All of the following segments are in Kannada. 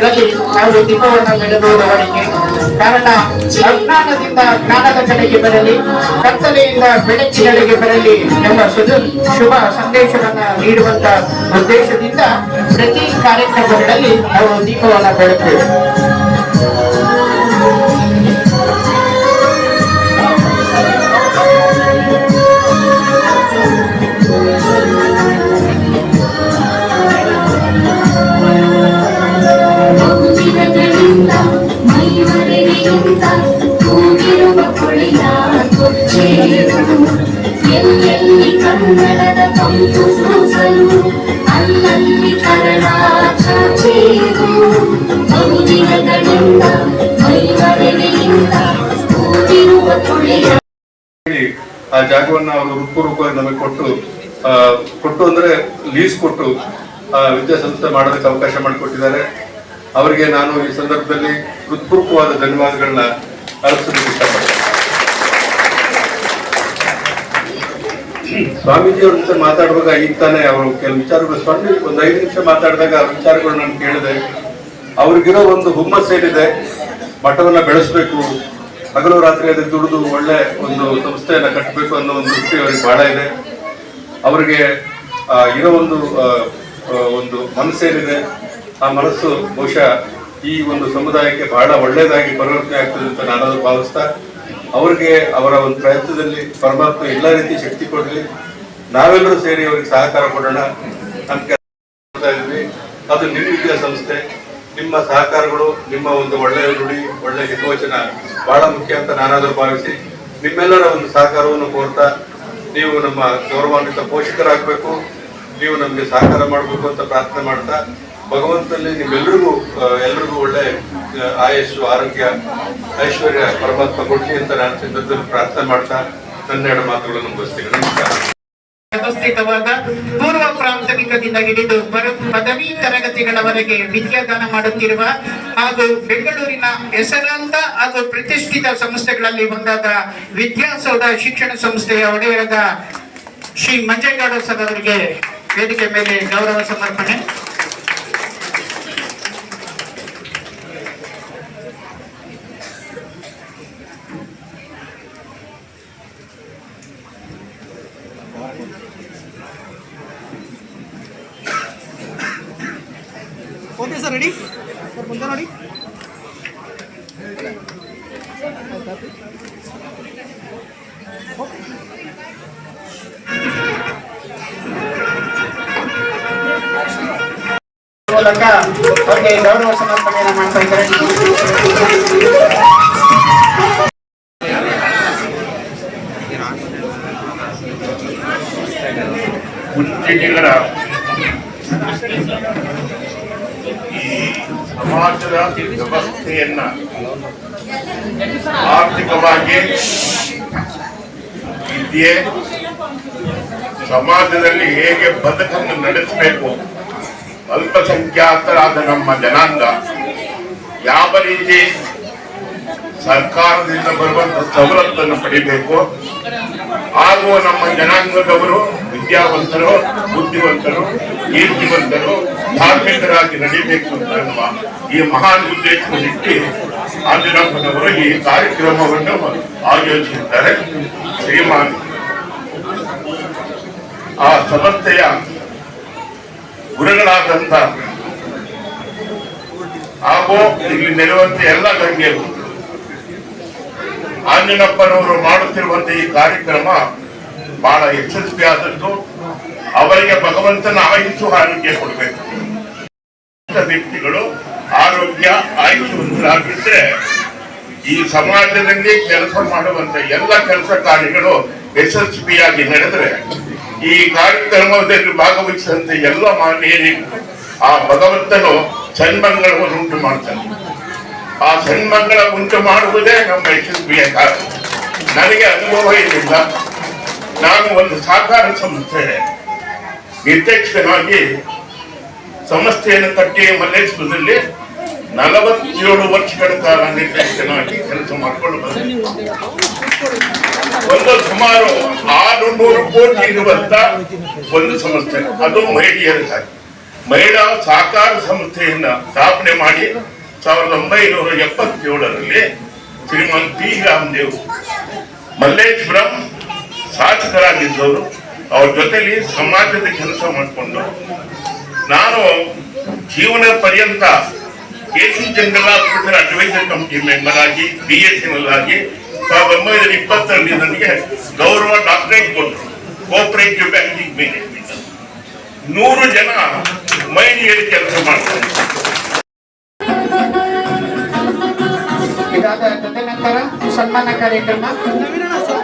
ಸಮಾರಂಭಗಳಲ್ಲಿ ನಾವು ದೀಪವನ್ನು ಅವರಿಗೆ ಕಾರಣ ಅಜ್ಞಾನದಿಂದ ಜ್ಞಾನದ ಕಡೆಗೆ ಬರಲಿ, ಕತ್ತಲೆಯಿಂದ ಬೆಳಕಿನಡೆಗೆ ಬರಲಿ ಎಂಬ ಸುದು ಶುಭ ಸಂದೇಶವನ್ನ ನೀಡುವಂತ ಉದ್ದೇಶದಿಂದ ಪ್ರತಿ ಕಾರ್ಯಕ್ರಮಗಳಲ್ಲಿ ನಾವು ದೀಪವನ್ನು ಬೆಳಗ್ತೇವೆ ಆ ಜಾಗವನ್ನ ಅವರು ರೂಪವಾಗಿ ನಮಗೆ ಕೊಟ್ಟು ಕೊಟ್ಟು ಅಂದರೆ ಲೀಸ್ ಕೊಟ್ಟು ವಿದ್ಯಾಸಂಸ್ಥೆ ಮಾಡೋದಕ್ಕೆ ಅವಕಾಶ ಮಾಡಿಕೊಟ್ಟಿದ್ದಾರೆ. ಅವರಿಗೆ ನಾನು ಈ ಸಂದರ್ಭದಲ್ಲಿ ಹೃತ್ಪೂರ್ವಕವಾದ ಧನ್ಯವಾದಗಳನ್ನ ಅರ್ಪಿಸೋದಕ್ಕೆ ಇಷ್ಟಪಡ್ತೇನೆ. ಸ್ವಾಮೀಜಿ ಅವ್ರ ಜೊತೆ ಮಾತಾಡುವಾಗ ಈಗ ತಾನೇ ಅವರು ಕೆಲವು ವಿಚಾರಗಳು ಸ್ವಾಮಿ ಒಂದು ಐದು ನಿಮಿಷ ಮಾತಾಡಿದಾಗ ಆ ವಿಚಾರಗಳು ನಾನು ಕೇಳಿದೆ. ಅವ್ರಿಗಿರೋ ಒಂದು ಹುಮ್ಮಸ್ ಏನಿದೆ ಮಠವನ್ನ ಬೆಳೆಸಬೇಕು ಹಗಲು ರಾತ್ರಿ ಅದಕ್ಕೆ ದುಡಿದು ಒಳ್ಳೆ ಒಂದು ಸಂಸ್ಥೆಯನ್ನ ಕಟ್ಟಬೇಕು ಅನ್ನೋ ಒಂದು ದೃಷ್ಟಿ ಅವರಿಗೆ ಬಹಳ ಇದೆ. ಅವರಿಗೆ ಇರೋ ಒಂದು ಒಂದು ಮನಸ್ಸೇನಿದೆ, ಆ ಮನಸ್ಸು ಬಹುಶಃ ಈ ಒಂದು ಸಮುದಾಯಕ್ಕೆ ಬಹಳ ಒಳ್ಳೆಯದಾಗಿ ಪರಿವರ್ತನೆ ಆಗ್ತದೆ ಅಂತ ನಾನು ಭಾವಿಸ್ತಾ, ಅವರಿಗೆ ಅವರ ಒಂದು ಪ್ರಯತ್ನದಲ್ಲಿ ಪರಮಾತ್ಮ ಎಲ್ಲ ರೀತಿ ಶಕ್ತಿ ಕೊಡಲಿ. ನಾವೆಲ್ಲರೂ ಸೇರಿ ಅವರಿಗೆ ಸಹಕಾರ ಕೊಡೋಣ ಅಂತ ಅದು ನಿರ್ವಿದ್ಯಾ ವಿದ್ಯಾಸಂಸ್ಥೆ ನಿಮ್ಮ ಸಹಕಾರಗಳು, ನಿಮ್ಮ ಒಂದು ಒಳ್ಳೆಯ ನುಡಿ, ಒಳ್ಳೆಯ ಹಿತವಚನ ಬಹಳ ಮುಖ್ಯ ಅಂತ ನಾನಾದರೂ ಭಾವಿಸಿ ನಿಮ್ಮೆಲ್ಲರ ಒಂದು ಸಹಕಾರವನ್ನು ಕೋರ್ತಾ ನೀವು ನಮ್ಮ ಗೌರವಾನ್ವಿತ ಪೋಷಕರಾಗಬೇಕು, ನೀವು ನಮಗೆ ಸಹಕಾರ ಮಾಡಬೇಕು ಅಂತ ಪ್ರಾರ್ಥನೆ ಮಾಡ್ತಾ ಭಗವಂತನಲ್ಲಿ ನಿಮ್ಮೆಲ್ಲರಿಗೂ ಎಲ್ಲರಿಗೂ ಒಳ್ಳೆ ಆಯಸ್ಸು, ಆರೋಗ್ಯ, ಐಶ್ವರ್ಯ, ಪರಮಾತ್ಮ ಕೊಡ್ಲಿ ಅಂತ ನಾನು ಸಂದರ್ಭದಲ್ಲಿ ಪ್ರಾರ್ಥನೆ ಮಾಡ್ತಾ ನನ್ನೆರಡು ಮಾತುಗಳನ್ನು ಮುಗಿಸ್ತೀನಿ. ನಮಸ್ಕಾರ. ವ್ಯವಸ್ಥಿತವಾದ ಪೂರ್ವ ಪ್ರಾಥಮಿಕದಿಂದ ಹಿಡಿದು ಬರು ಪದವಿ ತರಗತಿಗಳವರೆಗೆ ವಿದ್ಯಾದಾನ ಮಾಡುತ್ತಿರುವ ಹಾಗೂ ಬೆಂಗಳೂರಿನ ಹೆಸರಾಂತ ಹಾಗೂ ಪ್ರತಿಷ್ಠಿತ ಸಂಸ್ಥೆಗಳಲ್ಲಿ ಒಂದಾದ ವಿದ್ಯಾಸೌಧ ಶಿಕ್ಷಣ ಸಂಸ್ಥೆಯ ಒಡೆಯರದ ಶ್ರೀ ಮಂಜೇಗೌಡ ಸರ್ ಅವರಿಗೆ ವೇದಿಕೆ ಮೇಲೆ ಗೌರವ ಸಮರ್ಪಣೆ. ಓಕೆ ಸರ್ ರೆಡಿ ಸರ್ ಮುಂದೆ ನೋಡಿ ಮೂಲಕ ಅವರಿಗೆ ಗೌರವ ಸಮರ್ಪಣೆಯನ್ನು ಮಾಡ್ತಾ ಇದ್ದಾರೆ ಈ ಸಮಾಜದ ವ್ಯವಸ್ಥೆಯನ್ನ ಆರ್ಥಿಕವಾಗಿ ವಿದ್ಯೆ ಸಮಾಜದಲ್ಲಿ ಹೇಗೆ ಬದುಕನ್ನು ನಡೆಸಬೇಕು? ಅಲ್ಪಸಂಖ್ಯಾತರಾದ ನಮ್ಮ ಜನಾಂಗ, ಯಾವ ರೀತಿ ಸರ್ಕಾರದಿಂದ ಬರುವಂತ ಸವಲತ್ತನ್ನು ಪಡಿಬೇಕು? ಹಾಗೂ ನಮ್ಮ ಜನಾಂಗದವರು ವಿದ್ಯಾವಂತರು, ಬುದ್ಧಿವಂತರು, ಕೀರ್ತಿವಂತರು ಧಾರ್ಮಿಕರಾಗಿ ನಡೀಬೇಕು ಅಂತ ಅನ್ನುವ ಈ ಮಹಾನ್ ಉದ್ದೇಶದಲ್ಲಿಟ್ಟು ಆಂಜನಪ್ಪನವರು ಈ ಕಾರ್ಯಕ್ರಮವನ್ನು ಆಯೋಜಿಸಿದ್ದಾರೆ. ಶ್ರೀಮಾನ್ ಆ ಸಂಸ್ಥೆಯ ಗುರುಗಳಾದಂತ ಹಾಗೂ ಇಲ್ಲಿ ನೆಲೆಯುವಂತ ಎಲ್ಲ ಗಣ್ಯರು, ಆಂಜನಪ್ಪನವರು ಮಾಡುತ್ತಿರುವಂತಹ ಈ ಕಾರ್ಯಕ್ರಮ ಬಹಳ ಯಶಸ್ವಿ ಆದದ್ದು ಅವರಿಗೆ ಭಗವಂತನ ಆಯುಷು ಆರೋಗ್ಯ ಕೊಡಬೇಕು. ವ್ಯಕ್ತಿಗಳು ಆರೋಗ್ಯ ಆಯುಷ್ಯವಂತರಾಗಿದ್ರೆ ಈ ಸಮಾಜದಲ್ಲಿ ಕೆಲಸ ಮಾಡುವಂತ ಎಲ್ಲ ಕೆಲಸ ಕಾರ್ಯಗಳು ಯಶಸ್ವಿಯಾಗಿ ನಡೆದ್ರೆ ಈ ಕಾರ್ಯಕ್ರಮದಲ್ಲಿ ಭಾಗವಹಿಸಿದಂತೆ ಎಲ್ಲ ಮಾನ್ಯರಿಗೂ ಆ ಭಗವಂತನು ಸನ್ಮಂಗಳವನ್ನು ಉಂಟು ಮಾಡ್ತಾನೆ. ಆ ಸನ್ಮಂಗಳ ಉಂಟು ಮಾಡುವುದೇ ನಮ್ಮ ಯಶಸ್ವಿಯ ಕಾರಣ ನನಗೆ ಅನುಭವ ಇರಲಿಲ್ಲ ನಾನು ಒಂದು ಸಹಕಾರ ಸಂಸ್ಥೆ. ನಿರ್ದೇಶಕನಾಗಿ ಸಂಸ್ಥೆಯನ್ನು ಕಟ್ಟಿ ಮಲ್ಲೇಶ್ವರದಲ್ಲಿ ನಲವತ್ತೇಳು ವರ್ಷಗಳ ಕಾಲ ನಿರ್ದೇಶಕನಾಗಿ ಕೆಲಸ ಮಾಡಿಕೊಂಡು ಬಂದೆ ಒಂದು ಸುಮಾರು ಆರು ನೂರು ಕೋಟಿ ಇರುವಂತ ಒಂದು ಸಂಸ್ಥೆ ಅದು ಮಹಿಳೆಯರಿಗಾಗಿ ಮಹಿಳಾ ಸಹಕಾರ ಸಂಸ್ಥೆಯನ್ನ ಸ್ಥಾಪನೆ ಮಾಡಿ ಸಾವಿರದ ಒಂಬೈನೂರ ಎಪ್ಪತ್ತೇಳರಲ್ಲಿ ಶ್ರೀಮಂತ್ ಪಿ ರಾಮದೇವ್ ಮಲ್ಲೇಶ್ವರಂ ಶಾಸಕರಾಗಿದ್ದವರು, ಅವ್ರ ಜೊತೆಲಿ ಸಮಾಜದ ಕೆಲಸ ಮಾಡಿಕೊಂಡು ನಾನು ಜೀವನ ಪರ್ಯಂತ K C general hospital adviser committee member ಆಗಿ ಬಿ ಎಸ್ ಎನ್ ಆಗಿ, ಸಾವಿರದ ಒಂಬೈನೂರ ಇಪ್ಪತ್ತರಲ್ಲಿ ನನಗೆ ಗೌರವ ಡಾಕ್ಟರೇಟ್ ಕೊಟ್ಟರು. ಕೋಪರೇಟಿವ್ ಬ್ಯಾಂಕಿಂಗ್ ಮೇಲೆ ನೂರು ಜನ ಮಹಿಳೆಯರು ಕೆಲಸ ಮಾಡ್ತಾರೆ. ತದನಂತರ ಸನ್ಮಾನ ಕಾರ್ಯಕ್ರಮ.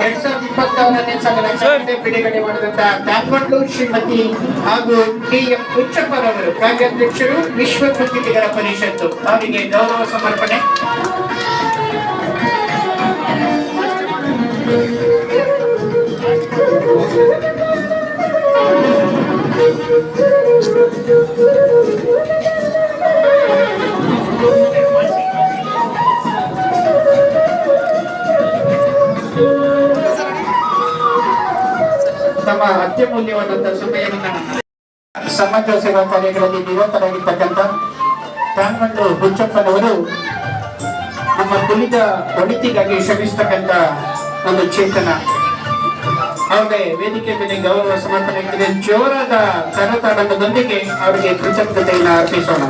ಎರಡ್ ಸಾವಿರದ ಇಪ್ಪತ್ತೊಂದನೇ ಸಾಲಿನ ಬಿಡುಗಡೆ ಮಾಡಿದಂತ ದಾಮಂಡು ಶ್ರೀಮತಿ ಹಾಗೂ ಟಿ ಎಂ ಹುಚ್ಚಪ್ಪರವರು ಕಾರ್ಯಾಧ್ಯಕ್ಷರು, ವಿಶ್ವ ಕೃತಿಗಳ ಪರಿಷತ್ತು. ಅವರಿಗೆ ಗೌರವ ಸಮರ್ಪಣೆ. ತಮ್ಮ ಅತ್ಯಮೂಲ್ಯವಾದಂತಹ ಸಮಯವನ್ನ ಸಮಾಜ ಸೇವಾ ಕಾರ್ಯಗಳಲ್ಲಿ ನಿರತರಾಗಿರ್ತಕ್ಕಂಥ ಕಾನ್ಮಂಡು ಹುಚ್ಚಪ್ಪನವರು ನಮ್ಮ ಕುಲಿದ ಒಳಿತಿಗಾಗಿ ಶ್ರಮಿಸ್ತಕ್ಕಂಥ ಒಂದು ಚೇತನ. ಅವರಿಗೆ ವೇದಿಕೆ ಮೇಲೆ ಗೌರವ ಸಮರ್ಪಣೆ ಜೋರಾದ ಕರತಾಡನದೊಂದಿಗೆ ಅವರಿಗೆ ಕೃತಜ್ಞತೆಯನ್ನು ಅರ್ಪಿಸೋಣ.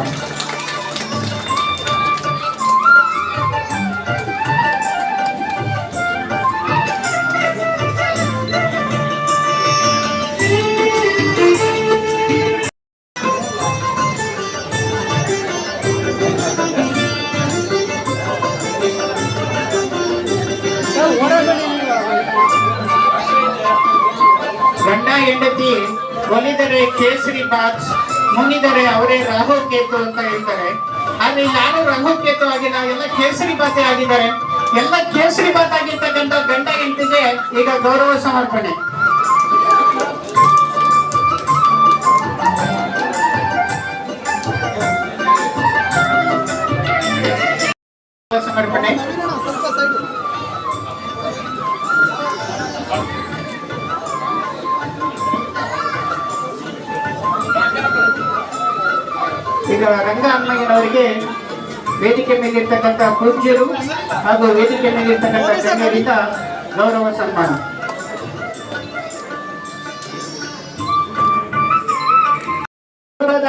ಹೆಂಡತಿ ಒಲಿದರೆ ಕೇಸರಿ ಬಾತ್ ಮುನಿದರೆ ಅವರೇ ರಾಹು ಕೇತು ಅಂತ ಹೇಳ್ತಾರೆ. ಆದ್ರೆ ಯಾರು ರಾಹು ಕೇತು ಆಗಿಲ್ಲ ಎಲ್ಲ ಕೇಸರಿ ಬಾತೆ ಆಗಿದ್ದಾರೆ. ಎಲ್ಲ ಕೇಸರಿ ಬಾತ್ ಆಗಿರ್ತಕ್ಕಂಥ ಗಂಡ ಹೆಂಡತಿಗೆ ಈಗ ಗೌರವ ಸಮರ್ಪಣೆ. ವೇದಿಕೆ ಪೂಜ್ಯರು ಹಾಗೂ ವೇದಿಕೆ ಮೇಲಿರ್ತಕ್ಕಂಥ ಗಣ್ಯರಿಂದ ಗೌರವ ಸನ್ಮಾನ. ಗೌರವದ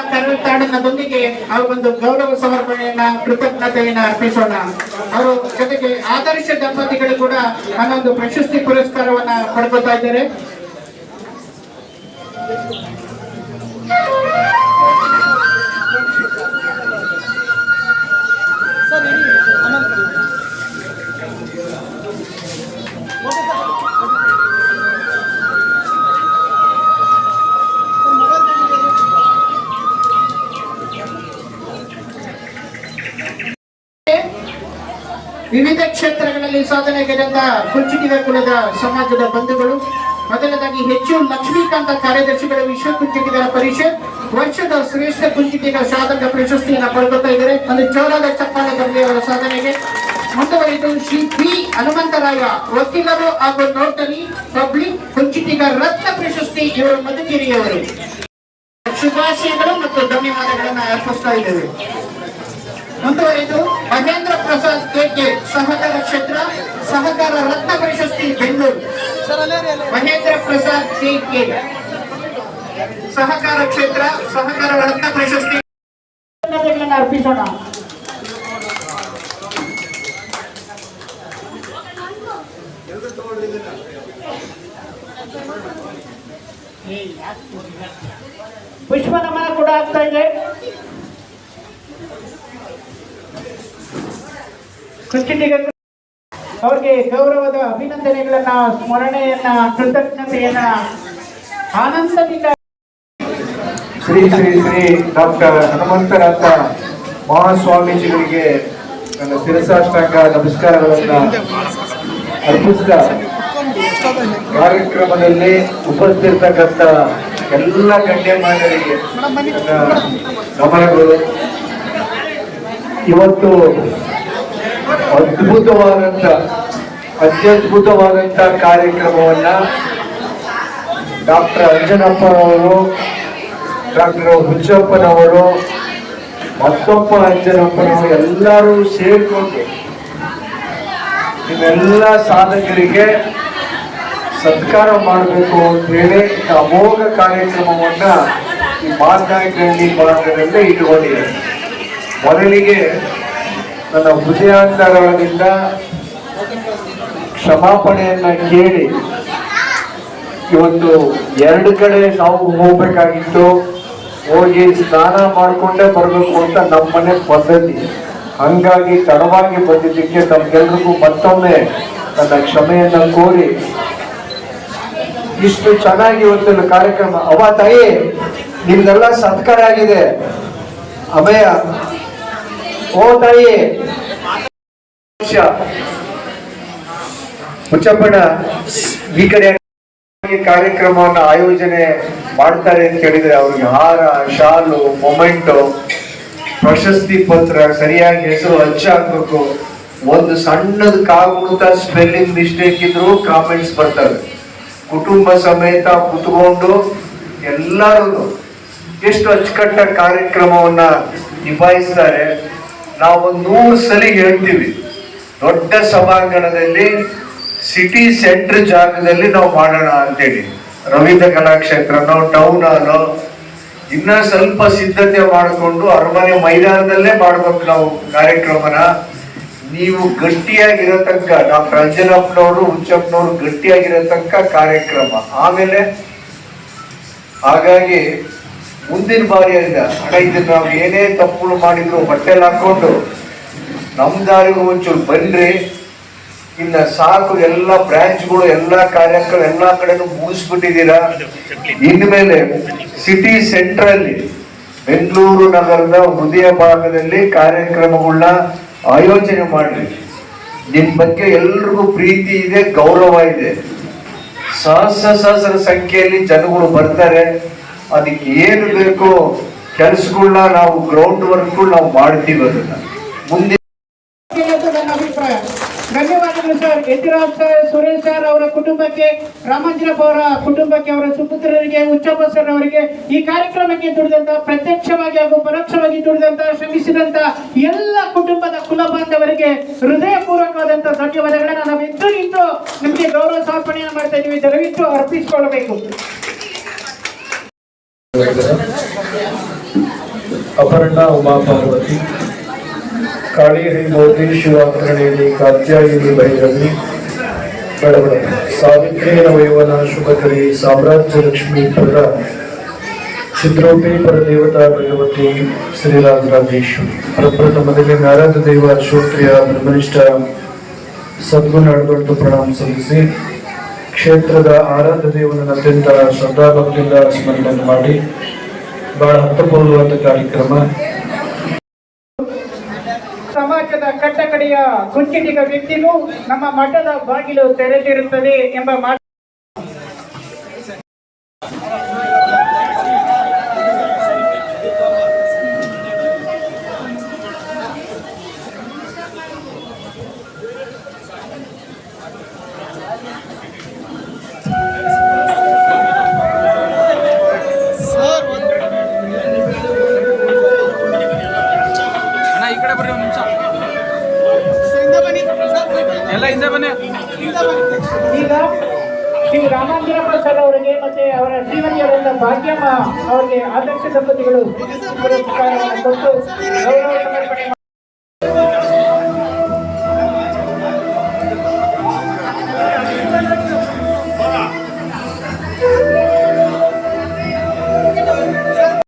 ಆ ಒಂದು ಗೌರವ ಸಮರ್ಪಣೆಯನ್ನ, ಕೃತಜ್ಞತೆಯನ್ನ ಅರ್ಪಿಸೋಣ. ಅವರು ಜೊತೆಗೆ ಆದರ್ಶ ದಂಪತಿಗಳು ಕೂಡ ನನ್ನೊಂದು ಪ್ರಶಸ್ತಿ ಪುರಸ್ಕಾರವನ್ನ ಪಡ್ಕೊತಾ ಇದ್ದಾರೆ. ವಿವಿಧ ಕ್ಷೇತ್ರಗಳಲ್ಲಿ ಸಾಧನೆಗೈದಂತ ಕುಂಚುಟಿಗ ಕುಲದ ಸಮಾಜದ ಬಂಧುಗಳು. ಮೊದಲನೇದಾಗಿ ಹೆಚ್ಚು ಲಕ್ಷ್ಮೀಕಾಂತ ಕಾರ್ಯದರ್ಶಿಗಳ ವಿಶ್ವ ಕುಂಚಿಟಿಗರ ಪರಿಷತ್. ವರ್ಷದ ಶ್ರೇಷ್ಠ ಕುಂಚಿಟಿಗ ಸಾಧಕ ಪ್ರಶಸ್ತಿಯನ್ನು ಪಡ್ಕೊತಾ ಇದ್ದಾರೆ. ಒಂದು ಜೋರಾದ ಚಪ್ಪಾಳೆ ಬರಲಿ ಅವರ ಸಾಧನೆಗೆ. ಮುಂದುವರಿದು ಶ್ರೀ ಪಿ ಹನುಮಂತರಾಯ, ವಕೀಲರು ಹಾಗೂ ನೋಟರಿ, ಪಬ್ಲಿಕ್ ಕುಂಚಿಟಿಗ ರತ್ನ ಪ್ರಶಸ್ತಿ ಇವರು ಮಧುಗಿರಿಯವರು. ಶುಭಾಶಯಗಳು ಮತ್ತು ಧನ್ಯವಾದಗಳನ್ನು ಅರ್ಪಿಸ್ತಾ ಇದ್ದೇವೆ. ಮುಂದುವರಿದು ಮಹೇಂದ್ರ ಪ್ರಸಾದ್ ಕೆಕೆ ಸಹಕಾರ ಕ್ಷೇತ್ರ ಸಹಕಾರ ರತ್ನ ಪ್ರಶಸ್ತಿ ಬೆಂಗಳೂರು. ಮಹೇಂದ್ರ ಪ್ರಸಾದ್ ಕೆಕೆ ಸಹಕಾರ ಕ್ಷೇತ್ರ ಸಹಕಾರ ರತ್ನ ಪ್ರಶಸ್ತಿ ಅರ್ಪಿಸೋಣ. ಪುಷ್ಪ ನಮನ ಕೂಡ ಆಗ್ತಾ ಇದೆ. ಕುಂಚಿಟಿಗ ಅವ್ರಿಗೆ ಗೌರವದ ಅಭಿನಂದನೆಗಳನ್ನ, ಸ್ಮರಣೆಯನ್ನ, ಕೃತಜ್ಞತೆಯನ್ನ, ಆನಂದದಿಂದ ಶ್ರೀ ಶ್ರೀ ಶ್ರೀ ಡಾಕ್ಟರ್ ಹನುಮಂತನಾಥ ಮಹಾಸ್ವಾಮೀಜಿಗಳಿಗೆ ನನ್ನ ಶಿರಸಾಷ್ಟಾಂಗ ನಮಸ್ಕಾರಗಳನ್ನ ಅರ್ಪಿಸ್ತಾ ಕಾರ್ಯಕ್ರಮದಲ್ಲಿ ಉಪಸ್ಥಿತಿರ್ತಕ್ಕಂಥ ಎಲ್ಲ ಗಣ್ಯಮಾನ್ಯರಿಗೆ ಗಮನಗಳು. ಇವತ್ತು ಅದ್ಭುತವಾದಂಥ ಅತ್ಯದ್ಭುತವಾದಂಥ ಕಾರ್ಯಕ್ರಮವನ್ನ ಡಾಕ್ಟರ್ ಅಂಜನಪ್ಪನವರು, ಡಾಕ್ಟರ್ ಹುಚ್ಚಪ್ಪನವರು, ಮತ್ತೊಬ್ಬ ಅಂಜನಪ್ಪನವರು ಎಲ್ಲರೂ ಸೇರಿಕೊಂಡು ಇವೆಲ್ಲ ಸಾಧಕರಿಗೆ ಸತ್ಕಾರ ಮಾಡಬೇಕು ಅಂತೇಳಿ ಅಮೋಘ ಕಾರ್ಯಕ್ರಮವನ್ನ ಈ ಮಾರ್ನಾಯಕಹಳ್ಳಿ ಮಾರ್ಗದಲ್ಲೇ ಇಟ್ಟುಕೊಂಡಿದೆ ಮೊದಲಿಗೆ ನನ್ನ ಹೃದಯಾಂತರಗಳಿಂದ ಕ್ಷಮಾಪಣೆಯನ್ನ ಕೇಳಿ ಇವತ್ತು ಎರಡು ಕಡೆ ನಾವು ಹೋಗ್ಬೇಕಾಗಿತ್ತು. ಹೋಗಿ ಸ್ನಾನ ಮಾಡಿಕೊಂಡೇ ಬರಬೇಕು ಅಂತ ನಮ್ಮನೆ ಪದ್ಧತಿ. ಹಂಗಾಗಿ ತಡವಾಗಿ ಬಂದಿದ್ದಕ್ಕೆ ತಮ್ಗೆಲ್ರಿಗೂ ಮತ್ತೊಮ್ಮೆ ನನ್ನ ಕ್ಷಮೆಯನ್ನ ಕೋರಿ. ಇಷ್ಟು ಚೆನ್ನಾಗಿ ಇವತ್ತಿನ ಕಾರ್ಯಕ್ರಮ. ಅವ ತಾಯಿ ನಿಮ್ದೆಲ್ಲ ಸತ್ಕಾರ ಆಗಿದೆ. ಅಭಯ. ಓ ತಾಯಿ ಈ ಕಡೆ ಕಾರ್ಯಕ್ರಮವನ್ನು ಆಯೋಜನೆ ಮಾಡ್ತಾರೆ ಅಂತ ಹೇಳಿದ್ರೆ ಅವ್ರಿಗೆ ಹಾರ, ಶಾಲು, ಮೊಮೆಂಟು, ಪ್ರಶಸ್ತಿ ಪತ್ರ, ಸರಿಯಾಗಿ ಹೆಸರು ಹಚ್ಚಾಕ್ಬೇಕು. ಒಂದು ಸಣ್ಣದ ಕಾಗುಣಿತ ಸ್ಪೆಲ್ಲಿಂಗ್ ಮಿಸ್ಟೇಕ್ ಇದ್ರು ಕಾಮೆಂಟ್ಸ್ ಬರ್ತವೆ. ಕುಟುಂಬ ಸಮೇತ ಕುತ್ಕೊಂಡು ಎಲ್ಲರೂ ಎಷ್ಟು ಅಚ್ಚುಕಟ್ಟ ಕಾರ್ಯಕ್ರಮವನ್ನ ನಿಭಾಯಿಸ್ತಾರೆ ನಾವು ನೂರು ಸಲ ಹೇಳ್ತೀವಿ. ದೊಡ್ಡ ಸಭಾಂಗಣದಲ್ಲಿ ಸಿಟಿ ಸೆಂಟರ್ ಜಾಗದಲ್ಲಿ ನಾವು ಮಾಡೋಣ ಅಂತೇಳಿ. ರವೀಂದ್ರ ಕಲಾಕ್ಷೇತ್ರನೋ ಟೌನ್ ಇನ್ನ ಸ್ವಲ್ಪ ಸಿದ್ಧತೆ ಮಾಡಿಕೊಂಡು ಅರಮನೆ ಮೈದಾನದಲ್ಲೇ ಮಾಡ್ಬೇಕು ನಾವು ಕಾರ್ಯಕ್ರಮನ. ನೀವು ಗಟ್ಟಿಯಾಗಿರೋ ತನಕ ಡಾಕ್ಟರ್ ಅಂಜನಪ್ಪನವರು ಹುಚ್ಚಪ್ಪನವರು ಗಟ್ಟಿಯಾಗಿರೋ ತನಕ ಕಾರ್ಯಕ್ರಮ. ಆಮೇಲೆ, ಹಾಗಾಗಿ ಮುಂದಿನ ಬಾರಿಯಿಂದ ಅಣ್ಣ ನಾವು ಏನೇ ತಪ್ಪುಗಳು ಮಾಡಿದ್ರು ಹೊಟ್ಟೆಲ್ ಹಾಕೊಂಡು ನಮ್ ದಾರಿಗೂ ಒಂಚೂರು ಬನ್ರಿ. ಇನ್ನ ಸಾಕು ಎಲ್ಲ ಬ್ರಾಂಚ್ಗಳು, ಎಲ್ಲ ಕಾರ್ಯಕ್ರಮ ಎಲ್ಲಾ ಕಡೆನೂ ಮುಗಿಸ್ಬಿಟ್ಟಿದ್ದೀರಾ? ಇನ್ಮೇಲೆ ಸಿಟಿ ಸೆಂಟ್ರಲ್ಲಿ ಬೆಂಗಳೂರು ನಗರದ ಹೃದಯ ಭಾಗದಲ್ಲಿ ಕಾರ್ಯಕ್ರಮಗಳನ್ನ ಆಯೋಜನೆ ಮಾಡ್ರಿ. ನಿಮ್ ಬಗ್ಗೆ ಎಲ್ರಿಗೂ ಪ್ರೀತಿ ಇದೆ, ಗೌರವ ಇದೆ. ಸಹಸ್ರ ಸಹಸ್ರ ಸಂಖ್ಯೆಯಲ್ಲಿ ಜನಗಳು ಬರ್ತಾರೆ. ಅದಕ್ಕೆ ಏನು ಬೇಕೋ ಕೆಲಸಗಳನ್ನ ನಾವು ಗ್ರೌಂಡ್ ವರ್ಕ್ ನಾವು ಮಾಡ್ತೀವಿ ಅದನ್ನ. ಮುಂದೆ ನನ್ನ ಅಭಿಪ್ರಾಯ. ಧನ್ಯವಾದಗಳು sir. Yathiraj sir, Suresh sir ಅವರ ಕುಟುಂಬಕ್ಕೆ ರಾಮಾಂಜನಪ್ಪ ಅವರ ಕುಟುಂಬಕ್ಕೆ, ಅವರ ಸುಪುತ್ರರಿಗೆ, ಉಚ್ಚಪ್ಪ ಸರ್ ಅವರಿಗೆ ಈ ಕಾರ್ಯಕ್ರಮಕ್ಕೆ ದುಡಿದಂತ, ಪ್ರತ್ಯಕ್ಷವಾಗಿ ಹಾಗೂ ಪರೋಕ್ಷವಾಗಿ ದುಡಿದಂತ, ಶ್ರಮಿಸಿದಂತ ಎಲ್ಲ ಕುಟುಂಬದ ಕುಲ ಬಾಂಧವರಿಗೆ ಹೃದಯಪೂರ್ವಕವಾದಂತಹ ಧನ್ಯವಾದಗಳನ್ನ ನಾವು ಎದ್ದು ನಿಂತು ನಿಮಗೆ ಗೌರವ ಸಮರ್ಪಣೆಯನ್ನು ಮಾಡ್ತಾ ಇದ್ದೀವಿ ದಯವಿಟ್ಟು ಅರ್ಪಿಸಿಕೊಳ್ಳಬೇಕು ಅಪರ್ಣ ಉಮಾ ಪಾರ್ವತಿ ಕಾಳಿಹರಿ ಮೋದಿ ಶಿವಾಕರಣೇಲಿ ಕಾತ್ಯಾಯಿನಿ ಭೈರವಿ ಬಡಬಡ ಸಾವಿತ್ರಿ ನವಯವನ ಶುಭಕರಿ ಸಾಮ್ರಾಜ್ಯ ಲಕ್ಷ್ಮೀ ಪುರ ಚಿದ್ರೋಪಿ ಪರದೇವತಾ ಭಗವತಿ ಶ್ರೀರಾಜರಾಜೇಶ್ವರಿ ಪ್ರಪ್ರಥಮದಲ್ಲಿ ನಾರಾಯಣ ದೇವ ಶ್ರೋತ್ರಿಯ ಬ್ರಹ್ಮನಿಷ್ಠ ಸದ್ಗುಣ ಅಡ್ಗೊಂಡು ಪ್ರಣಾಮ ಸಲ್ಲಿಸಿ ಕ್ಷೇತ್ರದ ಆರಾಧ್ಯ ದೇವನನ್ನು ಅತ್ಯಂತ ಶ್ರದ್ಧಾಭಕ್ತಿಯಿಂದ ಸ್ಮರಣೆ ಮಾಡಿ, ಬಹಳ ಅರ್ಥಪೂರ್ಣವಾದ ಕಾರ್ಯಕ್ರಮ. ಸಮಾಜದ ಕಟ್ಟಕಡೆಯ ಕುಂಚಿಟಿಗ ವ್ಯಕ್ತಿಗೂ ನಮ್ಮ ಮಠದ ಬಾಗಿಲು ತೆರೆದಿರುತ್ತದೆ ಎಂಬ ಮಾತು ಬನ್ನಿ. ಈಗ ಶ್ರೀ ರಾಮಾಂಜನ ಪ್ರಸಾದ್ ಅವರಿಗೆ ಮತ್ತೆ ಅವರ ಶ್ರೀಮತಿಯರಾದ ಭಾಗ್ಯಮ್ಮ ಅವರಿಗೆ ಆದರ್ಶ ದಂಪತಿಗಳು ಪುರಸ್ಕಾರವನ್ನು ಕೊಟ್ಟು ಗೌರವ